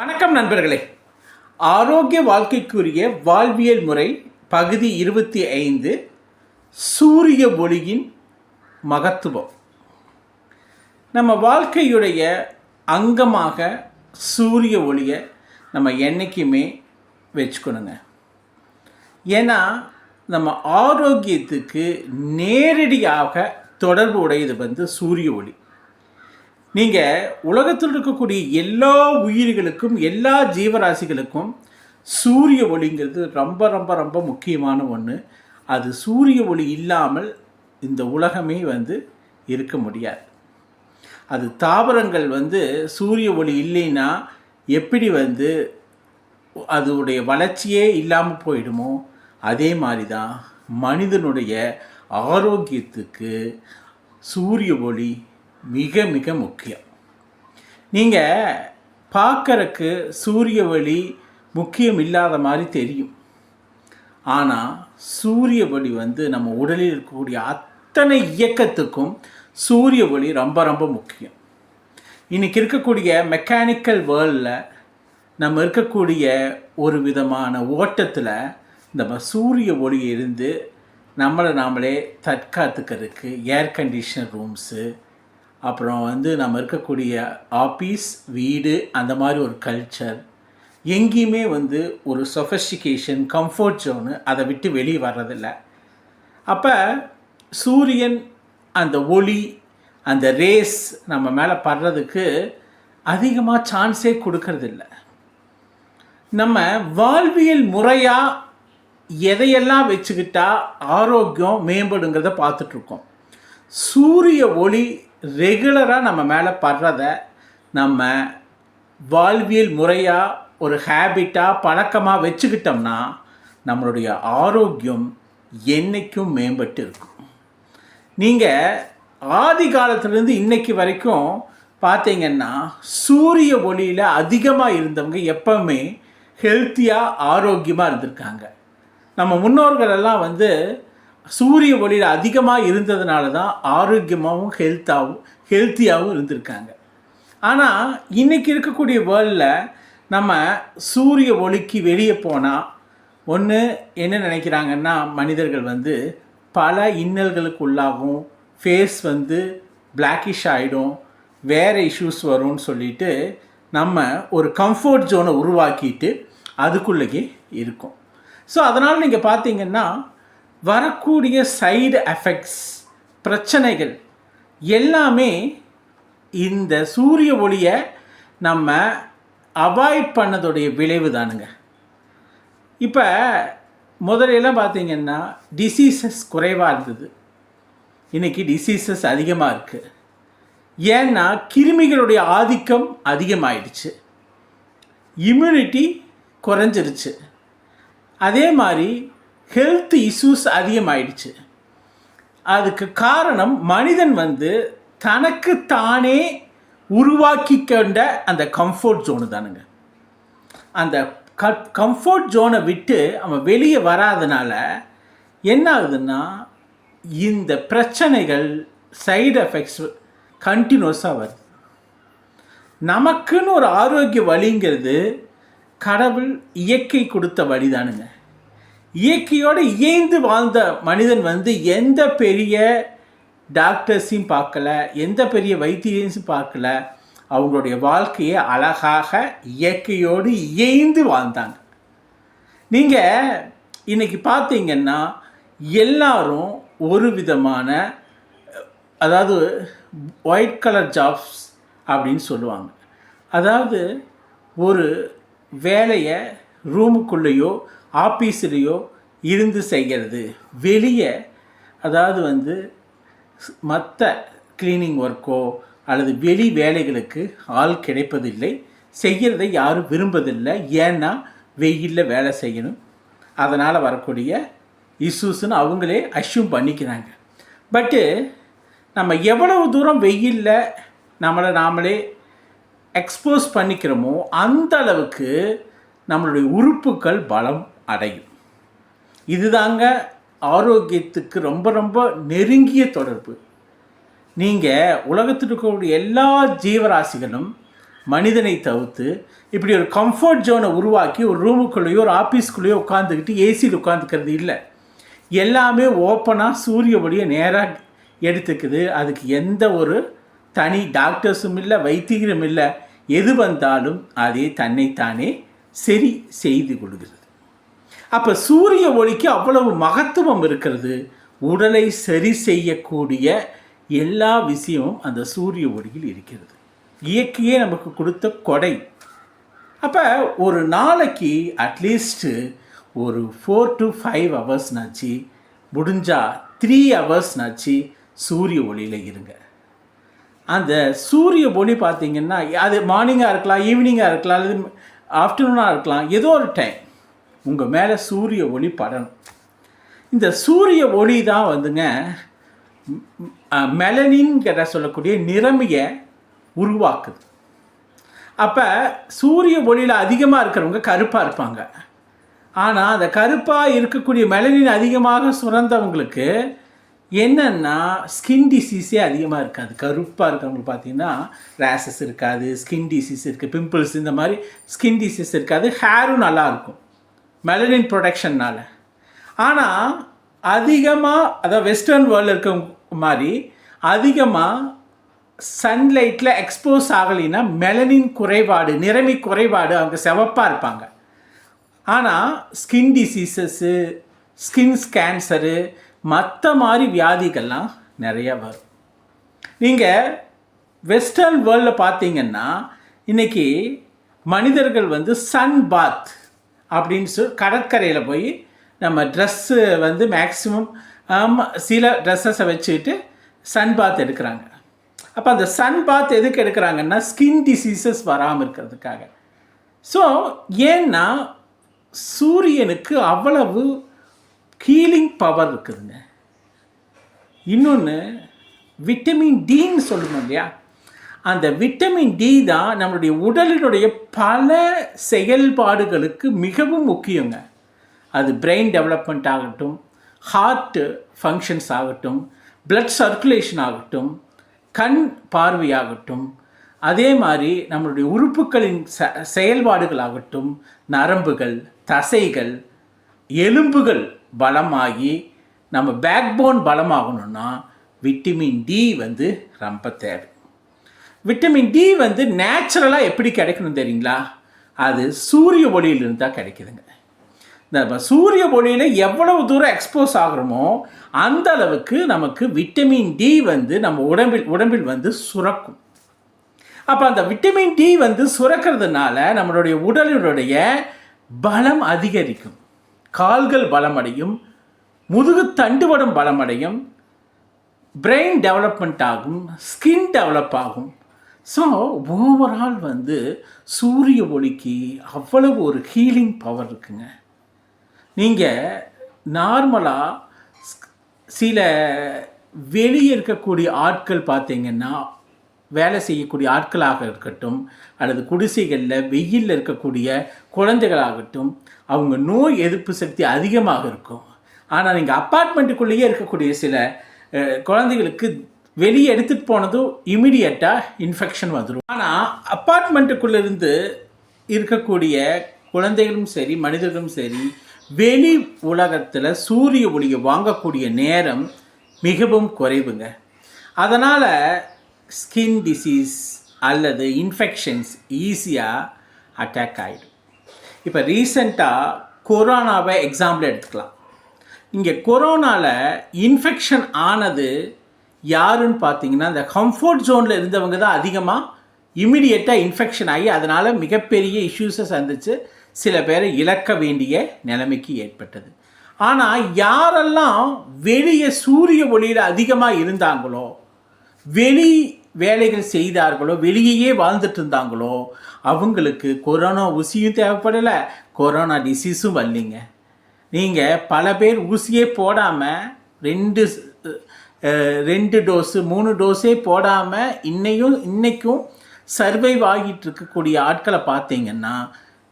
வணக்கம் நண்பர்களே. ஆரோக்கிய வாழ்க்கைக்குரிய வாழ்வியல் முறை பகுதி இருபத்தி ஐந்து சூரிய ஒளியின் மகத்துவம். நம்ம வாழ்க்கையுடைய அங்கமாக சூரிய ஒளியை நம்ம என்றைக்குமே வச்சுக்கணுங்க. ஏன்னா நம்ம ஆரோக்கியத்துக்கு நேரடியாக தொடர்பு உடையது வந்து சூரிய ஒளி. நீங்கள் உலகத்தில் இருக்கக்கூடிய எல்லா உயிர்களுக்கும் எல்லா ஜீவராசிகளுக்கும் சூரிய ஒளிங்கிறது ரொம்ப ரொம்ப ரொம்ப முக்கியமான ஒன்று அது சூரிய ஒளி இல்லாமல் இந்த உலகமே வந்து இருக்க முடியாது. அது தாவரங்கள் வந்து சூரிய ஒளி இல்லைன்னா எப்படி வந்து அதோடைய வளர்ச்சியே இல்லாமல் போயிடுமோ? அதே மாதிரி தான் மனிதனுடைய ஆரோக்கியத்துக்கு சூரிய ஒளி மிக மிக முக்கியம். நீங்கள் பார்க்கறக்கு சூரிய ஒளி முக்கியம் இல்லாத மாதிரி தெரியும். ஆனால் சூரிய ஒளி வந்து நம்ம உடலில் இருக்கக்கூடிய அத்தனை இயக்கத்துக்கும் சூரிய ஒளி ரொம்ப ரொம்ப முக்கியம். இன்றைக்கி இருக்கக்கூடிய மெக்கானிக்கல் வேர்ல்டில் நம்ம இருக்கக்கூடிய ஒரு விதமான ஓட்டத்தில் நம்ம சூரிய ஒளி இருந்து நம்மளை நாமளே தற்காத்துக்கிறதுக்கு ஏர் கண்டிஷனர் ரூம்ஸு அப்புறம் வந்து நம்ம இருக்கக்கூடிய ஆஃபீஸ் வீடு அந்த மாதிரி ஒரு கல்ச்சர் எங்கேயுமே வந்து ஒரு சொஃபஸ்டிகேஷன் கம்ஃபர்ட் ஜோனு அதை விட்டு வெளியே வர்றதில்ல. அப்போ சூரியன் அந்த ஒளி அந்த ரேஸ் நம்ம மேலே படுறதுக்கு அதிகமாக சான்ஸே கொடுக்கறதில்ல. நம்ம வாழ்வியல் முறையாக எதையெல்லாம் வச்சுக்கிட்டா ஆரோக்கியம் மேம்படுங்கிறத பார்த்துட்ருக்கோம் சூரிய ஒளி ரெகுலராக நம்ம மேலே படுறத நம்ம வாழ்வியல் முறையாக ஒரு ஹேபிட்டாக பழக்கமாக வச்சுக்கிட்டோம்னா நம்மளுடைய ஆரோக்கியம் என்றைக்கும் மேம்பட்டு இருக்கும். நீங்கள் ஆதி காலத்துலேருந்து இன்னைக்கு வரைக்கும் பார்த்தீங்கன்னா சூரிய ஒளியில் அதிகமாக இருந்தவங்க எப்பவுமே ஹெல்த்தியாக ஆரோக்கியமாக இருந்திருக்காங்க. நம்ம முன்னோர்கள் எல்லாம் வந்து சூரிய ஒளியில் அதிகமாக இருந்ததுனால தான் ஆரோக்கியமாகவும் ஹெல்த்தாகவும் ஹெல்த்தியாகவும் இருந்திருக்காங்க. ஆனால் இன்றைக்கி இருக்கக்கூடிய வேர்ல்டில் நம்ம சூரிய ஒளிக்கு வெளியே போனால் ஒன்று என்ன நினைக்கிறாங்கன்னா மனிதர்கள் வந்து பல இன்னல்களுக்கு உள்ளாகும். ஃபேஸ் வந்து பிளாக்கிஷ் ஆகிடும் வேறு இஷ்யூஸ் வரும்னு சொல்லிட்டு நம்ம ஒரு கம்ஃபர்ட் ஜோனை உருவாக்கிட்டு அதுக்குள்ளேயே இருக்கும். ஸோ அதனால் நீங்கள் பார்த்தீங்கன்னா வரக்கூடிய சைடு எஃபெக்ட்ஸ் பிரச்சனைகள் எல்லாமே இந்த சூரிய ஒளியை நம்ம அவாய்ட் பண்ணதுடைய விளைவு தானுங்க. இப்போ முதலையெல்லாம் பார்த்தீங்கன்னா டிசீசஸ் குறைவாக இருந்தது. இன்றைக்கி டிசீசஸ் அதிகமாக இருக்குது ஏன்னா கிருமிகளுடைய ஆதிக்கம் அதிகமாயிடுச்சு. இம்யூனிட்டி குறைஞ்சிருச்சு. அதே மாதிரி ஹெல்த் இஷ்யூஸ் அதிகமாயிடுச்சு. அதுக்கு காரணம் மனிதன் வந்து தனக்கு தானே உருவாக்கி கொண்ட அந்த கம்ஃபர்ட் ஜோனு தானுங்க. அந்த க கம்ஃபர்ட் ஜோனை விட்டு அவன் வெளியே வராதனால என்ன ஆகுதுன்னா இந்த பிரச்சனைகள் சைடு எஃபெக்ட்ஸ் கண்டினியூஸாக வருது. நமக்குன்னு ஒரு ஆரோக்கிய வழிங்கிறது கடவுள் இயற்கை கொடுத்த வழிதானுங்க. இயற்கையோடு இயைந்து வாழ்ந்த மனிதன் வந்து எந்த பெரிய டாக்டர்ஸையும் பார்க்கல எந்த பெரிய வைத்தியரையும் பார்க்கல அவங்களுடைய வாழ்க்கையை அழகாக இயற்கையோடு இயைந்து வாழ்ந்தாங்க. நீங்கள் இன்னைக்கு பார்த்தீங்கன்னா எல்லாரும் ஒரு விதமான அதாவது ஒயிட் கலர் ஜாப்ஸ் அப்படின்னு சொல்லுவாங்க. அதாவது ஒரு வேலையை ரூமுக்குள்ளேயோ ஆஃபீஸ்லேயோ இருந்து செய்கிறது. வெளியே அதாவது வந்து மற்ற க்ளீனிங் ஒர்க்கோ அல்லது வெளி வேலைகளுக்கு ஆள் கிடைப்பதில்லை. செய்கிறதை யாரும் விரும்பதில்லை ஏன்னா வெயிலில் வேலை செய்யணும். அதனால் வரக்கூடிய இஷ்யூஸ்னு அவங்களே அஷ்யூம் பண்ணிக்கிறாங்க. பட்டு நம்ம எவ்வளவு தூரம் வெயிலில் நம்மளை நாமளே எக்ஸ்போஸ் பண்ணிக்கிறோமோ அந்த அளவுக்கு நம்மளுடைய உறுப்புகள் பலம் அடையும். இதுதாங்க ஆரோக்கியத்துக்கு ரொம்ப ரொம்ப நெருங்கிய தொடர்பு. நீங்கள் உலகத்தில் இருக்கக்கூடிய எல்லா ஜீவராசிகளும் மனிதனை தவிர்த்து இப்படி ஒரு கம்ஃபர்ட் ஜோனை உருவாக்கி ஒரு ரூமுக்குள்ளேயோ ஒரு ஆஃபீஸ்க்குள்ளேயோ உட்காந்துக்கிட்டு ஏசியில் உட்காந்துக்கிறது இல்லை. எல்லாமே ஓப்பனாக சூரிய ஒளியை நேராக எடுத்துக்குது. அதுக்கு எந்த ஒரு தனி டாக்டர்ஸும் இல்லை வைத்தியரும் இல்லை. எது வந்தாலும் அதே தன்னைத்தானே சரி செய்து கொள்கிறது. அப்போ சூரிய ஒளிக்கு அவ்வளவு மகத்துவம் இருக்கிறது. உடலை சரி செய்யக்கூடிய எல்லா விஷயமும் அந்த சூரிய ஒளியில் இருக்கிறது. இயற்கையே நமக்கு கொடுத்த கொடை. அப்போ ஒரு நாளைக்கு அட்லீஸ்ட்டு ஒரு ஃபோர் டு ஃபைவ் ஹவர்ஸ்னாச்சு முடிஞ்சால் த்ரீ ஹவர்ஸ்னாச்சு சூரிய ஒளியில் இருங்க. அந்த சூரிய ஒளி பார்த்தீங்கன்னா அது மார்னிங்காக இருக்கலாம் ஈவினிங்காக இருக்கலாம் அல்லது ஆஃப்டர்நூனாக இருக்கலாம் ஏதோ ஒரு டைம் உங்கள் மேலே சூரிய ஒளி படணும். இந்த சூரிய ஒளி தான் வந்துங்க மெலனின்கிற சொல்லக்கூடிய நிறமையை உருவாக்குது. அப்போ சூரிய ஒளியில் அதிகமாக இருக்கிறவங்க கருப்பாக இருப்பாங்க. ஆனால் அந்த கருப்பாக இருக்கக்கூடிய மெலனின் அதிகமாக சுரந்தவங்களுக்கு என்னென்னா ஸ்கின் டிசீஸே அதிகமாக இருக்காது. கருப்பாக இருக்கிறவங்களுக்கு பார்த்தீங்கன்னா ரேஷஸ் இருக்காது ஸ்கின் டிசீஸ் இருக்குது பிம்பிள்ஸ் இந்த மாதிரி ஸ்கின் டிசீஸ் இருக்காது ஹேரும் நல்லாயிருக்கும் மெலனின் ப்ரொடக்ஷன்னால் ஆனால் அதிகமாக அதாவது வெஸ்டர்ன் வேர்ல்டில் இருக்க மாதிரி அதிகமாக சன்லைட்டில் எக்ஸ்போஸ் ஆகலைன்னா மெலனின் குறைபாடு நிறமி குறைபாடு அவங்க செவப்பாக இருப்பாங்க. ஆனால் ஸ்கின் டிசீசஸ்ஸு ஸ்கின்ஸ் கேன்சரு மற்ற மாதிரி வியாதிகள்லாம் நிறைய வரும். நீங்கள் வெஸ்டர்ன் வேர்ல்டில் பார்த்தீங்கன்னா இன்றைக்கி மனிதர்கள் வந்து சன் பாத் அப்படின்னு சொல்லி கடற்கரையில் போய் நம்ம ட்ரெஸ்ஸு வந்து மேக்ஸிமம் சில ட்ரெஸ்ஸஸை வச்சுக்கிட்டு சன் பாத் எடுக்கிறாங்க. அப்போ அந்த சன் பாத் எதுக்கு எடுக்கிறாங்கன்னா ஸ்கின் டிசீசஸ் வராமல் இருக்கிறதுக்காக. ஸோ ஏன்னா சூரியனுக்கு அவ்வளவு ஹீலிங் பவர் இருக்குதுங்க. இன்னொன்று விட்டமின் டின்னு சொல்லணும் இல்லையா? அந்த விட்டமின் டி தான் நம்மளுடைய உடலினுடைய பல செயல்பாடுகளுக்கு மிகவும் முக்கியங்க. அது பிரெயின் டெவலப்மெண்ட் ஆகட்டும் ஹார்ட் ஃபங்க்ஷன்ஸ் ஆகட்டும் பிளட் சர்க்குலேஷன் ஆகட்டும் கண் பார்வையாகட்டும் அதே மாதிரி நம்மளுடைய உறுப்புகளின் ச செயல்பாடுகளாகட்டும் நரம்புகள் தசைகள் எலும்புகள் பலமாகி நம்ம பேக்போன் பலமாகணும்னா விட்டமின் டி வந்து ரொம்ப தேவை. விட்டமின் டி வந்து நேச்சுரலாக எப்படி கிடைக்கணும் தெரியுங்களா? அது சூரிய ஒளியிலிருந்து தான் கிடைக்குதுங்க. இந்த சூரிய ஒளியில் எவ்வளவு தூரம் எக்ஸ்போஸ் ஆகிறோமோ அந்த அளவுக்கு நமக்கு விட்டமின் டி வந்து நம்ம உடம்பில் உடம்பில் வந்து சுரக்கும். அப்போ அந்த விட்டமின் டி வந்து சுரக்கிறதுனால நம்மளுடைய உடலினுடைய பலம் அதிகரிக்கும். கால்கள் பலமடையும் முதுகு தண்டுவடம் பலமடையும் பிரெயின் டெவலப்மெண்ட் ஆகும் ஸ்கின் டெவலப் ஆகும். ஸோ ஓவரால் வந்து சூரிய ஒளிக்கு அவ்வளவு ஒரு ஹீலிங் பவர் இருக்குங்க. நீங்கள் நார்மலாக சில வெளியே இருக்கக்கூடிய ஆட்கள் பார்த்தீங்கன்னா வேலை செய்யக்கூடிய ஆட்களாக இருக்கட்டும் அல்லது குடிசைகளில் வெயிலில் இருக்கக்கூடிய குழந்தைகளாகட்டும் அவங்க நோய் எதிர்ப்பு சக்தி அதிகமாக இருக்கும். ஆனால் நீங்கள் அப்பார்ட்மெண்ட்டுக்குள்ளேயே இருக்கக்கூடிய சில குழந்தைகளுக்கு வெளியே எடுத்துகிட்டு போனதும் இமிடியட்டாக இன்ஃபெக்ஷன் வந்துடும் ஆனால் அப்பார்ட்மெண்ட்டுக்குள்ளேருந்து இருக்கக்கூடிய குழந்தைகளும் சரி மனிதர்களும் சரி வெளி உலகத்தில் சூரிய ஒளியை வாங்கக்கூடிய நேரம் மிகவும் குறைவுங்க. அதனால் ஸ்கின் டிசீஸ் அல்லது இன்ஃபெக்ஷன்ஸ் ஈஸியாக அட்டாக் ஆகிடும் இப்போ ரீசண்டாக கொரோனாவை எக்ஸாம்பிள் எடுத்துக்கலாம். இங்கே கொரோனாவில் இன்ஃபெக்ஷன் ஆனது யாருன்னு பார்த்தீங்கன்னா இந்த கம்ஃபர்ட் ஜோனில் இருந்தவங்க தான் அதிகமாக இமிடியேட்டாக இன்ஃபெக்ஷன் ஆகி அதனால் மிகப்பெரிய இஷ்யூஸை சந்தித்து சில பேரை இழக்க வேண்டிய நிலைமைக்கு ஏற்பட்டது. ஆனால் யாரெல்லாம் வெளியே சூரிய ஒளியில் அதிகமாக இருந்தாங்களோ வெளி வேலைகள் செய்தார்களோ வெளியே வாழ்ந்துட்டு இருந்தாங்களோ அவங்களுக்கு கொரோனா ஊசியும் தேவைப்படலை கொரோனா டிசீஸும் வரலிங்க. நீங்கள் பல பேர் ஊசியே போடாமல் ரெண்டு ரெண்டு டோஸு மூணு டோஸே போடாமல் இன்னையும் இன்றைக்கும் சர்வைவ் ஆகிட்டு இருக்கக்கூடிய ஆட்களை பார்த்தீங்கன்னா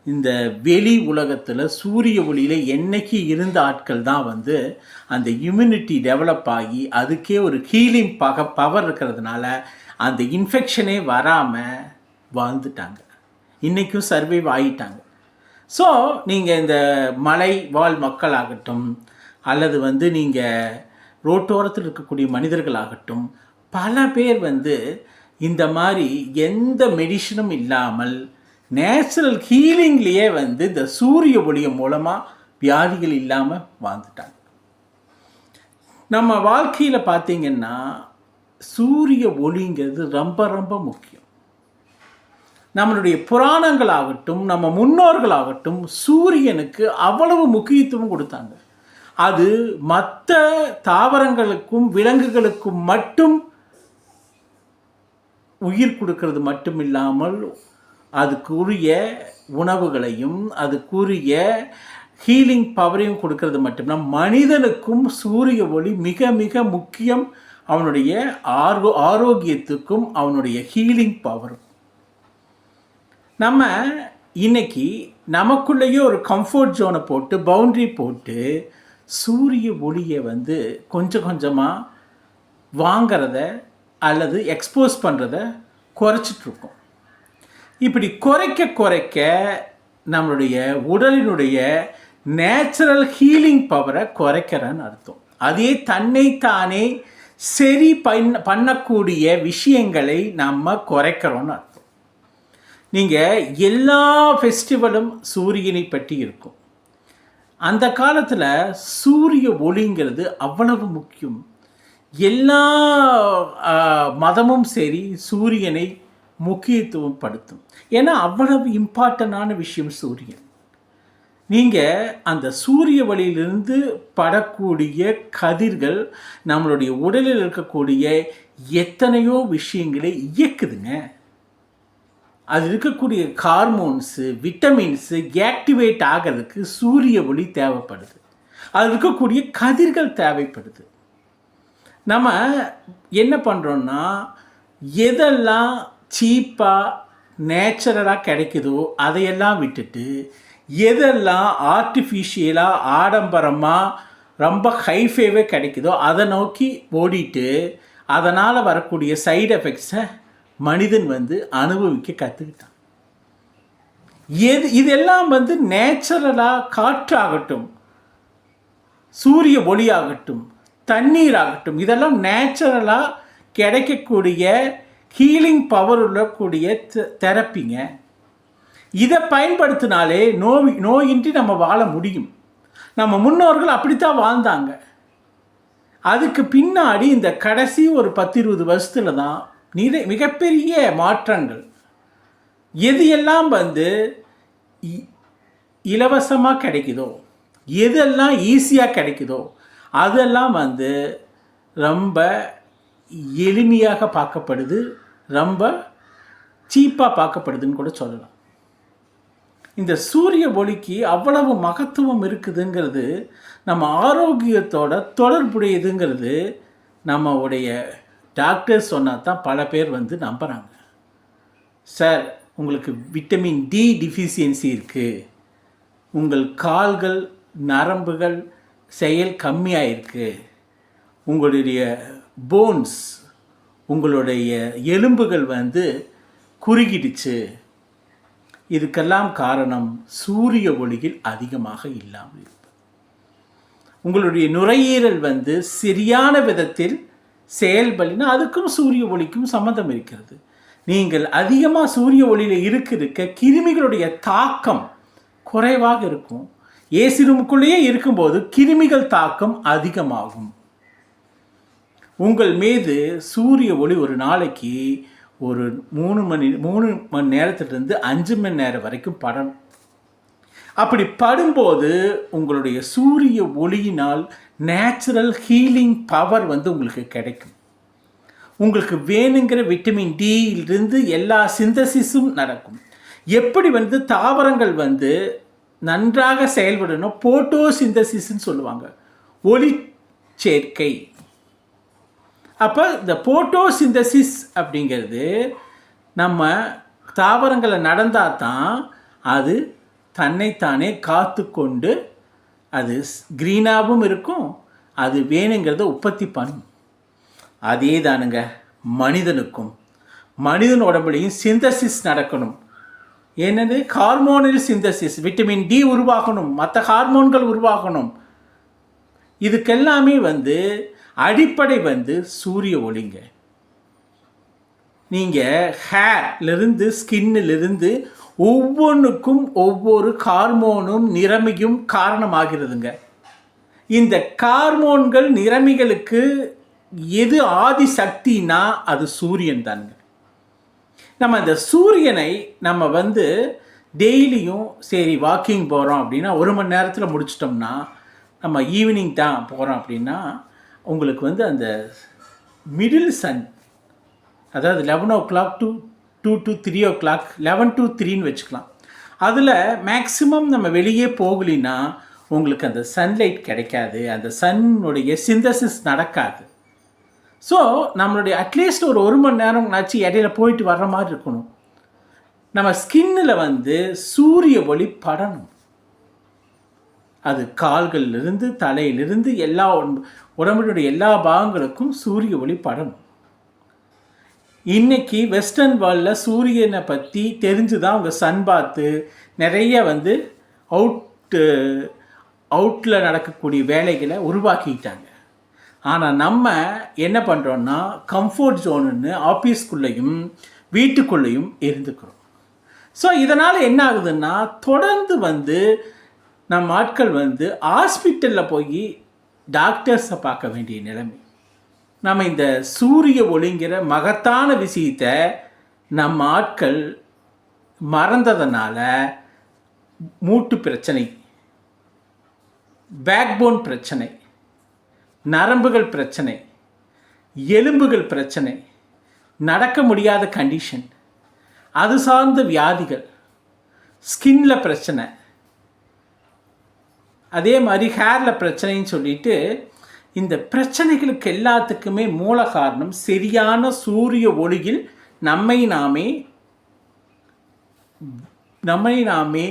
இந்த வெளி உலகத்தில் சூரிய ஒளியில் என்னைக்கு இருந்த ஆட்கள் தான் வந்து அந்த இம்யூனிட்டி டெவலப் ஆகி அதுக்கே ஒரு ஹீலிங் பக பவர் இருக்கிறதுனால அந்த இன்ஃபெக்ஷனே வராமல் வாழ்ந்துட்டாங்க. இன்றைக்கும் சர்வைவ் ஆகிட்டாங்க ஸோ நீங்கள் இந்த மலை வாழ் மக்களாகட்டும் அல்லது வந்து நீங்கள் ரோட்டோரத்தில் இருக்கக்கூடிய மனிதர்களாகட்டும் பல பேர் வந்து இந்த மாதிரி எந்த மெடிஷனும் இல்லாமல் நேச்சுரல் ஹீலிங்லேயே வந்து இந்த சூரிய ஒளியம் மூலமாக வியாதிகள் இல்லாமல் வாழ்ந்துட்டாங்க. நம்ம வாழ்க்கையில் பார்த்தீங்கன்னா சூரிய ஒளிங்கிறது ரொம்ப ரொம்ப முக்கியம். நம்மளுடைய புராணங்களாகட்டும் நம்ம முன்னோர்களாகட்டும் சூரியனுக்கு அவ்வளவு முக்கியத்துவம் கொடுத்தாங்க. அது மற்ற தாவரங்களுக்கும் விலங்குகளுக்கும் மட்டும் உயிர் கொடுக்கறது மட்டும் இல்லாமல் அதுக்குரிய உணவுகளையும் அதுக்குரிய ஹீலிங் பவரையும் கொடுக்கறது மட்டும்னா மனிதனுக்கும் சூரிய ஒளி மிக மிக முக்கியம். அவனுடைய ஆர்வ ஆரோக்கியத்துக்கும் அவனுடைய ஹீலிங் பவரும் நம்ம இன்னைக்கு நமக்குள்ளேயே ஒரு கம்ஃபர்ட் ஜோனை போட்டு பவுண்ட்ரி போட்டு சூரிய ஒளியை வந்து கொஞ்சம் கொஞ்சமாக வாங்கிறத அல்லது எக்ஸ்போஸ் பண்ணுறத குறைச்சிட்ருக்கோம். இப்படி குறைக்க குறைக்க நம்மளுடைய உடலினுடைய நேச்சுரல் ஹீலிங் பவரை குறைக்கிறேன்னு அர்த்தம். அதே தன்னைத்தானே சரி பண்ண பண்ணக்கூடிய விஷயங்களை நம்ம குறைக்கிறோன்னு அர்த்தம். நீங்கள் எல்லா ஃபெஸ்டிவலும் சூரியனை பற்றி இருக்கும். அந்த காலத்தில் சூரிய ஒளிங்கிறது அவ்வளவு முக்கியம். எல்லா மதமும் சரி சூரியனை முக்கியத்துவம் படுத்தும் ஏன்னா அவ்வளவு இம்பார்ட்டண்டான விஷயம் சூரியன். நீங்கள் அந்த சூரிய வழியிலிருந்து படக்கூடிய கதிர்கள் நம்மளுடைய உடலில் இருக்கக்கூடிய எத்தனையோ விஷயங்களை இயக்குதுங்க. அது இருக்கக்கூடிய ஹார்மோன்ஸு விட்டமின்ஸு ஆக்டிவேட் ஆகிறதுக்கு சூரிய ஒளி தேவைப்படுது. அது இருக்கக்கூடிய கதிர்கள் தேவைப்படுது. நம்ம என்ன பண்ணுறோன்னா எதெல்லாம் சீப்பாக நேச்சுரலாக கிடைக்குதோ அதையெல்லாம் விட்டுட்டு எதெல்லாம் ஆர்டிஃபிஷியலாக ஆடம்பரமாக ரொம்ப ஹைஃபேவே கிடைக்குதோ அதை நோக்கி ஓடிட்டு அதனால் வரக்கூடிய சைடு எஃபெக்ட்ஸை மனிதன் வந்து அனுபவிக்க கற்றுக்கிட்டான் எது இதெல்லாம் வந்து நேச்சுரலாக காற்றாகட்டும் சூரிய ஒளியாகட்டும் தண்ணீர் ஆகட்டும் இதெல்லாம் நேச்சுரலாக கிடைக்கக்கூடிய ஹீலிங் பவர் உள்ளக்கூடிய தெரப்பிங்க. இதை பயன்படுத்தினாலே நோய் நோயின்றி நம்ம வாழ முடியும். நம்ம முன்னோர்கள் அப்படித்தான் வாழ்ந்தாங்க. அதுக்கு பின்னாடி இந்த கடைசி ஒரு பத்து இருபது வருஷத்தில் தான் நிறை மிகப்பெரிய மாற்றங்கள். எது எல்லாம் வந்து இலவசமாக கிடைக்குதோ எதெல்லாம் ஈஸியாக கிடைக்குதோ அதெல்லாம் வந்து ரொம்ப எளிமையாக பார்க்கப்படுது ரொம்ப சீப்பாக பார்க்கப்படுதுன்னு கூட சொல்லலாம். இந்த சூரிய ஒளிக்கு அவ்வளவு மகத்துவம் இருக்குதுங்கிறது நம்ம ஆரோக்கியத்தோட தொடர்புடையதுங்கிறது நம்மளுடைய டாக்டர் சொன்னால் தான் பல பேர் வந்து நம்புகிறாங்க சார் உங்களுக்கு விட்டமின் டி டிஃபிஷியன்சி இருக்குது உங்கள் கால்கள் நரம்புகள் செயல் கம்மியாக இருக்குது உங்களுடைய போன்ஸ் உங்களுடைய எலும்புகள் வந்து குறுகிடுச்சு. இதுக்கெல்லாம் காரணம் சூரிய ஒளியில் அதிகமாக இல்லாமல் இருப்பது. உங்களுடைய நுரையீரல் வந்து சரியான விதத்தில் செயல்படினா அதுக்கும் சூரிய ஒளிக்கும் சம்மந்தம் இருக்கிறது. நீங்கள் அதிகமாக சூரிய ஒளியில் இருக்க இருக்க கிருமிகளுடைய தாக்கம் குறைவாக இருக்கும். ஏசி ரூமுக்குள்ளேயே இருக்கும்போது கிருமிகள் தாக்கம் அதிகமாகும். உங்கள் மீது சூரிய ஒளி ஒரு நாளைக்கு ஒரு மூணு மணி மூணு மணி நேரத்துலேருந்து அஞ்சு மணி நேரம் வரைக்கும் படம் அப்படி படும்போது உங்களுடைய சூரிய ஒளியினால் நேச்சுரல் ஹீலிங் பவர் வந்து உங்களுக்கு கிடைக்கும். உங்களுக்கு வேணுங்கிற விட்டமின் டியிலிருந்து எல்லா சிந்தசிஸும் நடக்கும். எப்படி வந்து தாவரங்கள் வந்து நன்றாக செயல்படணும்? போட்டோ சிந்தசிஸ்ன்னு சொல்லுவாங்க. ஒளி சேர்க்கை. அப்போ இந்த போட்டோ சிந்தசிஸ் அப்படிங்கிறது நம்ம தாவரங்களை நடந்தால் தான் அது தன்னைத்தானே காத்து கொண்டு அது க்ரீனாகவும் இருக்கும் அது வேணுங்கிறத உற்பத்தி பண்ணும். அதே தானுங்க மனிதனுக்கும். மனிதன் உடம்புலையும் சிந்தசிஸ் நடக்கணும். என்னது? ஹார்மோனல் சிந்தசிஸ் விட்டமின் டி உருவாகணும் மற்ற ஹார்மோன்கள் உருவாகணும். இதுக்கெல்லாமே வந்து அடிப்படை வந்து சூரிய ஒளிங்க. நீங்கள் ஹேர்லேருந்து ஸ்கின்னிலிருந்து ஒவ்வொன்றுக்கும் ஒவ்வொரு ஹார்மோனும் நிறமியும் காரணமாகிறதுங்க. இந்த கார்மோன்கள் நிறமிகளுக்கு எது ஆதி சக்தினா அது சூரியன் தாங்க நம்ம இந்த சூரியனை நம்ம வந்து டெய்லியும் சரி வாக்கிங் போகிறோம் அப்படின்னா ஒரு மணி நேரத்தில் முடிச்சிட்டோம்னா நம்ம ஈவினிங் தான் போகிறோம் அப்படின்னா உங்களுக்கு வந்து அந்த மிடில் சன் அதாவது eleven o'clock to two to three o'clock eleven to த்ரீன்னு வச்சுக்கலாம். அதில் மேக்ஸிமம் நம்ம வெளியே போகலின்னா உங்களுக்கு அந்த சன்லைட் கிடைக்காது. அந்த சன்னுடைய சிந்தசிஸ் நடக்காது. ஸோ நம்மளுடைய அட்லீஸ்ட் ஒரு ஒரு மணி நேரம் ஆச்சு இடையில போயிட்டு வர்ற மாதிரி இருக்கணும். நம்ம ஸ்கின்னில் வந்து சூரிய ஒளி படணும். அது கால்கள்லிருந்து தலையிலிருந்து எல்லா உடம்பு- உடம்பினுடைய எல்லா பாகங்களுக்கும் சூரிய ஒளி படணும். இன்னைக்கு வெஸ்டர்ன் வேர்ல்டில் சூரியனை பற்றி தெரிஞ்சு தான் அவங்க சன் பாத்து நிறைய வந்து அவுட்டு அவுட்டில் நடக்கக்கூடிய வேலைகளை உருவாக்கிட்டாங்க. ஆனால் நம்ம என்ன பண்ணுறோன்னா கம்ஃபர்ட் ஜோனுன்னு ஆஃபீஸ்க்குள்ளேயும் வீட்டுக்குள்ளேயும் இருந்துக்கிறோம். ஸோ இதனால் என்ன ஆகுதுன்னா தொடர்ந்து வந்து நம்ம ஆட்கள் வந்து ஹாஸ்பிட்டலில் போய் டாக்டர்ஸை பார்க்க வேண்டிய நிலைமை. நம்ம இந்த சூரிய ஒளிங்கிற மகத்தான விஷயத்தை நம்ம ஆட்கள் மறந்ததுனால மூட்டு பிரச்சனை பேக்போன் பிரச்சனை நரம்புகள் பிரச்சனை எலும்புகள் பிரச்சனை நடக்க முடியாத கண்டிஷன் அது சார்ந்த வியாதிகள் ஸ்கின்ல பிரச்சனை அதே மாதிரி ஹேரில் பிரச்சனைன்னு சொல்லிட்டு இந்த பிரச்சனைகளுக்கு எல்லாத்துக்குமே மூல காரணம் சரியான சூரிய ஒளியில் நம்மை நாமே நம்மை நாமே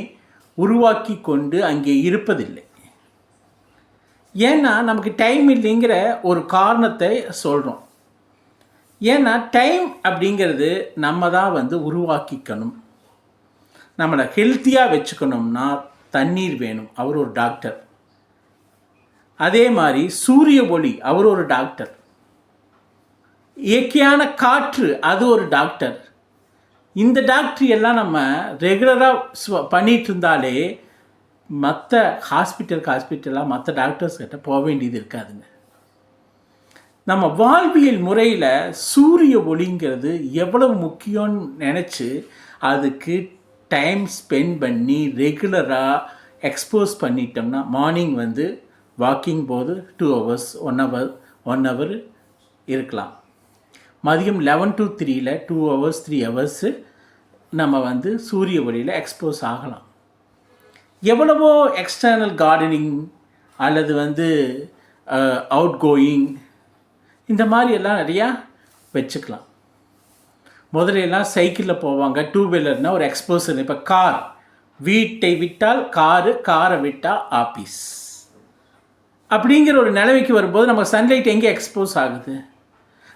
உருவாக்கி கொண்டு அங்கே இருப்பதில்லை. ஏன்னா நமக்கு டைம் இல்லைங்கிற ஒரு காரணத்தை சொல்கிறோம் ஏன்னா டைம் அப்படிங்கிறது நம்ம தான் வந்து உருவாக்கிக்கணும். நம்மளை ஹெல்த்தியாக வச்சுக்கணும்னா தண்ணீர் வேணும். அவர் ஒரு டாக்டர் அதே மாதிரி சூரிய ஒளி அவர் ஒரு டாக்டர் இயற்கையான காற்று அது ஒரு டாக்டர் இந்த டாக்டர் எல்லாம் நம்ம ரெகுலராக பண்ணிட்டு இருந்தாலே மற்ற ஹாஸ்பிட்டலுக்கு ஹாஸ்பிட்டலாக மற்ற டாக்டர்ஸ் கிட்ட போக வேண்டியது இருக்காதுங்க. நம்ம வாழ்வியல் முறையில் சூரிய ஒளிங்கிறது எவ்வளவு முக்கியம்னு நினச்சி அதுக்கு டைம் ஸ்பெண்ட் பண்ணி ரெகுலராக எக்ஸ்போஸ் பண்ணிட்டோம்னா மார்னிங் வந்து வாக்கிங் போது two hours one hour one hour இருக்கலாம். மதியம் லெவன் டு த்ரீயில் டூ ஹவர்ஸ் த்ரீ ஹவர்ஸு நம்ம வந்து சூரிய ஒளியில் எக்ஸ்போஸ் ஆகலாம். எவ்வளவோ எக்ஸ்டர்னல் கார்டனிங் அல்லது வந்து அவுட் கோயிங் இந்த மாதிரி எல்லாம் நிறையா வச்சுக்கலாம். முதல்ல எல்லாம் சைக்கிளில் போவாங்க டூ வீலர்னால் ஒரு எக்ஸ்போசர் இப்போ கார் வீட்டை விட்டால் காரு காரை விட்டால் ஆஃபீஸ் அப்படிங்கிற ஒரு நிலைமைக்கு வரும்போது நம்ம சன்லைட் எங்கே எக்ஸ்போஸ் ஆகுது?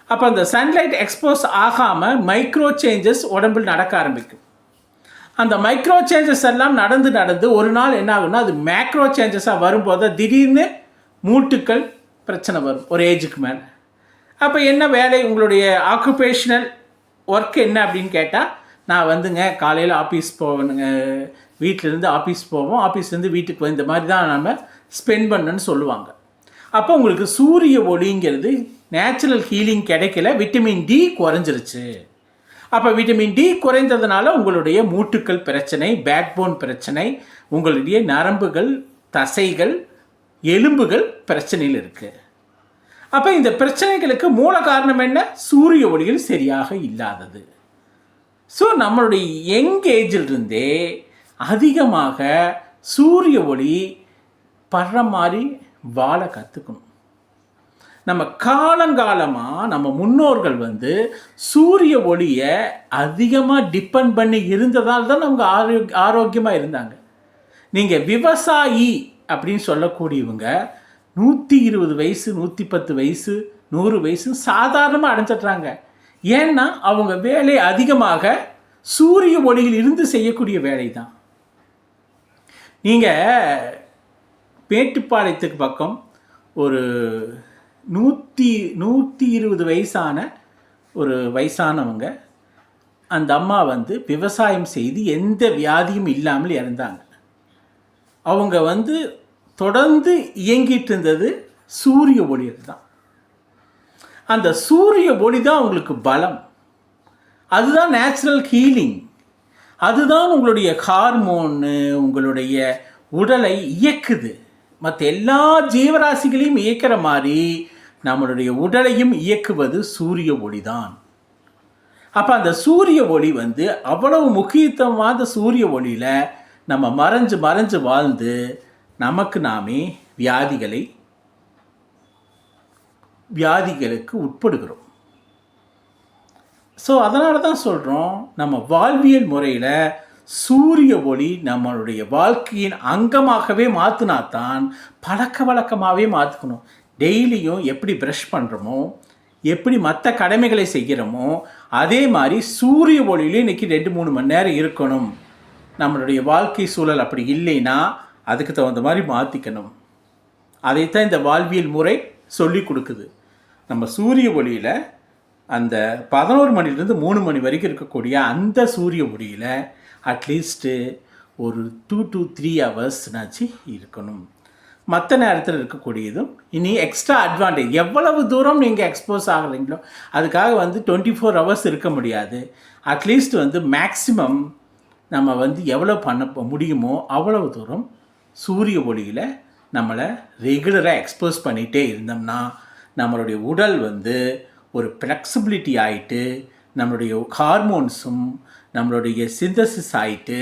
அப்போ அந்த சன்லைட் எக்ஸ்போஸ் ஆகாமல் மைக்ரோ சேஞ்சஸ் உடம்பில் நடக்க ஆரம்பிக்கும். அந்த மைக்ரோ சேஞ்சஸ் எல்லாம் நடந்து நடந்து ஒரு நாள் என்ன ஆகும்னா அது மேக்ரோ சேஞ்சஸாக வரும்போது திடீர்னு மூட்டுக்கள் பிரச்சனை வரும் ஒரு ஏஜுக்கு மேலே. அப்போ என்ன வேலை? உங்களுடைய ஆக்குபேஷனல் ஒர்க் என்ன அப்படின்னு கேட்டால் நான் வந்துங்க காலையில் ஆஃபீஸ் போவேனுங்க வீட்டிலேருந்து ஆஃபீஸ் போவோம் ஆஃபீஸ்லேருந்து வீட்டுக்கு போய் இந்த மாதிரி தான் நம்ம ஸ்பெண்ட் பண்ணுன்னு சொல்லுவாங்க. அப்போ உங்களுக்கு சூரிய ஒளிங்கிறது நேச்சுரல் ஹீலிங் கிடைக்கல விட்டமின் டி குறைஞ்சிருச்சு. அப்போ விட்டமின் டி குறைந்ததுனால உங்களுடைய மூட்டுக்கள் பிரச்சனை பேக்போன் பிரச்சனை உங்களுடைய நரம்புகள் தசைகள் எலும்புகள் பிரச்சனையில் இருக்குது அப்போ இந்த பிரச்சனைகளுக்கு மூல காரணம் என்ன? சூரிய ஒளியில் சரியாக இல்லாதது. ஸோ நம்மளுடைய யங் ஏஜிலிருந்தே அதிகமாக சூரிய ஒளி படுற மாதிரி வாழ கற்றுக்கணும் நம்ம காலங்காலமாக நம்ம முன்னோர்கள் வந்து சூரிய ஒளியை அதிகமாக டிபெண்ட் பண்ணி இருந்ததால் தான் அவங்க ஆரோக் ஆரோக்கியமாக இருந்தாங்க. நீங்கள் விவசாயி அப்படின்னு சொல்லக்கூடியவங்க நூற்றி இருபது வயசு நூற்றி பத்து வயசு நூறு வயசு சாதாரணமாக அடைஞ்சிட்றாங்க. ஏன்னா அவங்க வேலை அதிகமாக சூரிய ஒளியில் இருந்து செய்யக்கூடிய வேலை தான் நீங்கள் பேட்டுப்பாளையத்துக்கு பக்கம் ஒரு நூற்றி நூற்றி இருபது வயசான ஒரு வயசானவங்க அந்த அம்மா வந்து விவசாயம் செய்து எந்த வியாதியும் இல்லாமல் இறந்தாங்க. அவங்க வந்து தொடர்ந்து இயங்கிட்டு இருந்தது சூரிய ஒளி தான். அந்த சூரிய ஒளி தான் உங்களுக்கு பலம். அதுதான் நேச்சுரல் ஹீலிங் அதுதான் உங்களுடைய ஹார்மோனு உங்களுடைய உடலை இயக்குது. மற்ற எல்லா ஜீவராசிகளையும் இயக்கிற மாதிரி நம்மளுடைய உடலையும் இயக்குவது சூரிய ஒளி தான் அப்போ அந்த சூரிய ஒளி வந்து அவ்வளவு முக்கியத்துவமான சூரிய ஒளியில் நம்ம மறைஞ்சு மறைஞ்சு வாழ்ந்து நமக்கு நாமே வியாதிகளை வியாதிகளுக்கு உட்படுகிறோம். ஸோ அதனால தான் சொல்கிறோம் நம்ம வாழ்வியல் முறையில் சூரிய ஒளி நம்மளுடைய வாழ்க்கையின் அங்கமாகவே மாற்றினா தான் பழக்க வழக்கமாகவே மாற்றிக்கணும் டெய்லியும் எப்படி ப்ரஷ் பண்ணுறோமோ எப்படி மற்ற கடமைகளை செய்கிறோமோ அதே மாதிரி சூரிய ஒளியிலே இன்றைக்கி ரெண்டு மூணு மணி நேரம் இருக்கணும். நம்மளுடைய வாழ்க்கை சூழல் அப்படி இல்லைன்னா அதுக்கு தகுந்த மாதிரி மாற்றிக்கணும் அதைத்தான் இந்த வாழ்வியல் முறை சொல்லி கொடுக்குது. நம்ம சூரிய ஒளியில் அந்த பதினோரு மணிலேருந்து மூணு மணி வரைக்கும் இருக்கக்கூடிய அந்த சூரிய ஒளியில் அட்லீஸ்ட்டு ஒரு டூ டு த்ரீ ஹவர்ஸ்னாச்சு இருக்கணும். மற்ற நேரத்தில் இருக்கக்கூடியதும் இனி எக்ஸ்ட்ரா அட்வான்டேஜ் எவ்வளவு தூரம் நீங்கள் எக்ஸ்போஸ் ஆகுறீங்களோ அதுக்காக வந்து டுவெண்ட்டி ஃபோர் ஹவர்ஸ் இருக்க முடியாது. அட்லீஸ்ட் வந்து மேக்ஸிமம் நம்ம வந்து எவ்வளோ பண்ண முடியுமோ அவ்வளவு தூரம் சூரிய ஒளியில் நம்மளை ரெகுலராக எக்ஸ்போஸ் பண்ணிகிட்டே இருந்தோம்னா நம்மளுடைய உடல் வந்து ஒரு ஃப்ளெக்சிபிலிட்டி ஆகிட்டு நம்மளுடைய ஹார்மோன்ஸும் நம்மளுடைய சிந்தசிஸ் ஆயிட்டு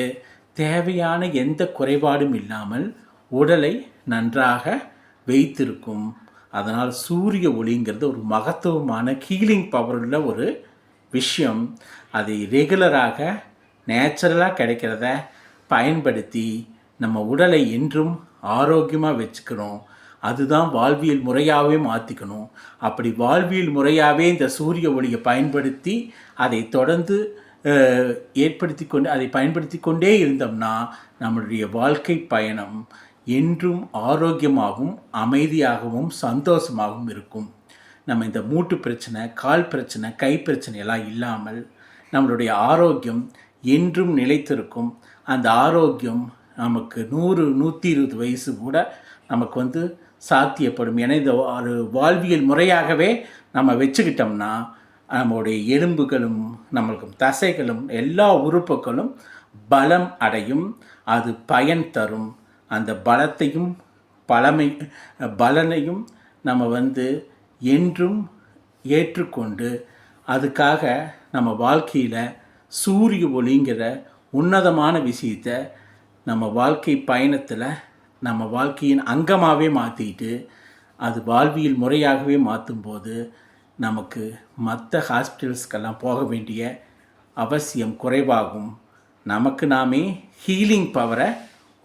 தேவையான எந்த குறைபாடும் இல்லாமல் உடலை நன்றாக வைத்திருக்கும். அதனால் சூரிய ஒளிங்கிறது ஒரு மகத்துவமான ஹீலிங் உள்ள ஒரு விஷயம். அதை ரெகுலராக நேச்சுரலாக கிடைக்கிறத பயன்படுத்தி நம்ம உடலை என்றும் ஆரோக்கியமாக வச்சுக்கணும். அதுதான் வாழ்வியல் முறையாகவே மாற்றிக்கணும் அப்படி வாழ்வியல் முறையாகவே இந்த சூரிய ஒளியை பயன்படுத்தி அதை தொடர்ந்து ஏற்படுத்தி கொண்டு அதை பயன்படுத்தி கொண்டே இருந்தோம்னா நம்மளுடைய வாழ்க்கை பயணம் என்றும் ஆரோக்கியமாகவும் அமைதியாகவும் சந்தோஷமாகவும் இருக்கும். நம்ம இந்த மூட்டு பிரச்சனை கால் பிரச்சனை கை பிரச்சனை எல்லாம் இல்லாமல் நம்மளுடைய ஆரோக்கியம் என்றும் நிலைத்திருக்கும். அந்த ஆரோக்கியம் நமக்கு நூறு நூற்றி இருபது வயசு கூட நமக்கு வந்து சாத்தியப்படும். என இந்த ஒரு வாழ்வியல் முறையாகவே நம்ம வச்சுக்கிட்டோம்னா நம்மளுடைய எலும்புகளும் நம்மளுக்கு தசைகளும் எல்லா உறுப்புகளும் பலம் அடையும். அது பயன் தரும். அந்த பலத்தையும் பழமை பலனையும் நம்ம வந்து என்றும் ஏற்றுக்கொண்டு அதுக்காக நம்ம வாழ்க்கையில் சூரிய ஒளிங்கிற உன்னதமான விஷயத்தை நம்ம வாழ்க்கை பயணத்தில் நம்ம வாழ்க்கையின் அங்கமாகவே மாற்றிட்டு அது வாழ்வியல் முறையாகவே மாற்றும்போது நமக்கு மற்ற ஹாஸ்பிட்டல்ஸ்க்கெல்லாம் போக வேண்டிய அவசியம் குறைவாகும். நமக்கு நாமே ஹீலிங் பவரை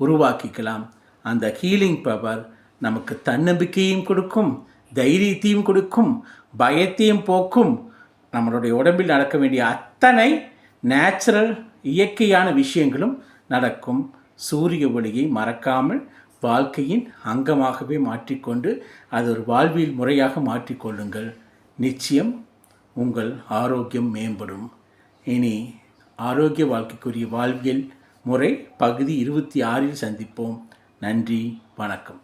உருவாக்கிக்கலாம். அந்த ஹீலிங் பவர் நமக்கு தன்னம்பிக்கையும் கொடுக்கும் தைரியத்தையும் கொடுக்கும் பயத்தையும் போக்கும். நம்மளுடைய உடம்பில் நடக்க வேண்டிய அத்தனை நேச்சுரல் இயற்கையான விஷயங்களும் நடக்கும். சூரிய ஒளியை மறக்காமல் வாழ்க்கையின் அங்கமாகவே மாற்றிக்கொண்டு அது ஒரு வாழ்வியல் முறையாக மாற்றிக்கொள்ளுங்கள். நிச்சயம் உங்கள் ஆரோக்கியம் மேம்படும். இனி ஆரோக்கிய வாழ்க்கைக்குரிய வாழ்வியல் முறை பகுதி இருபத்தி ஆறில் சந்திப்போம். நன்றி வணக்கம்.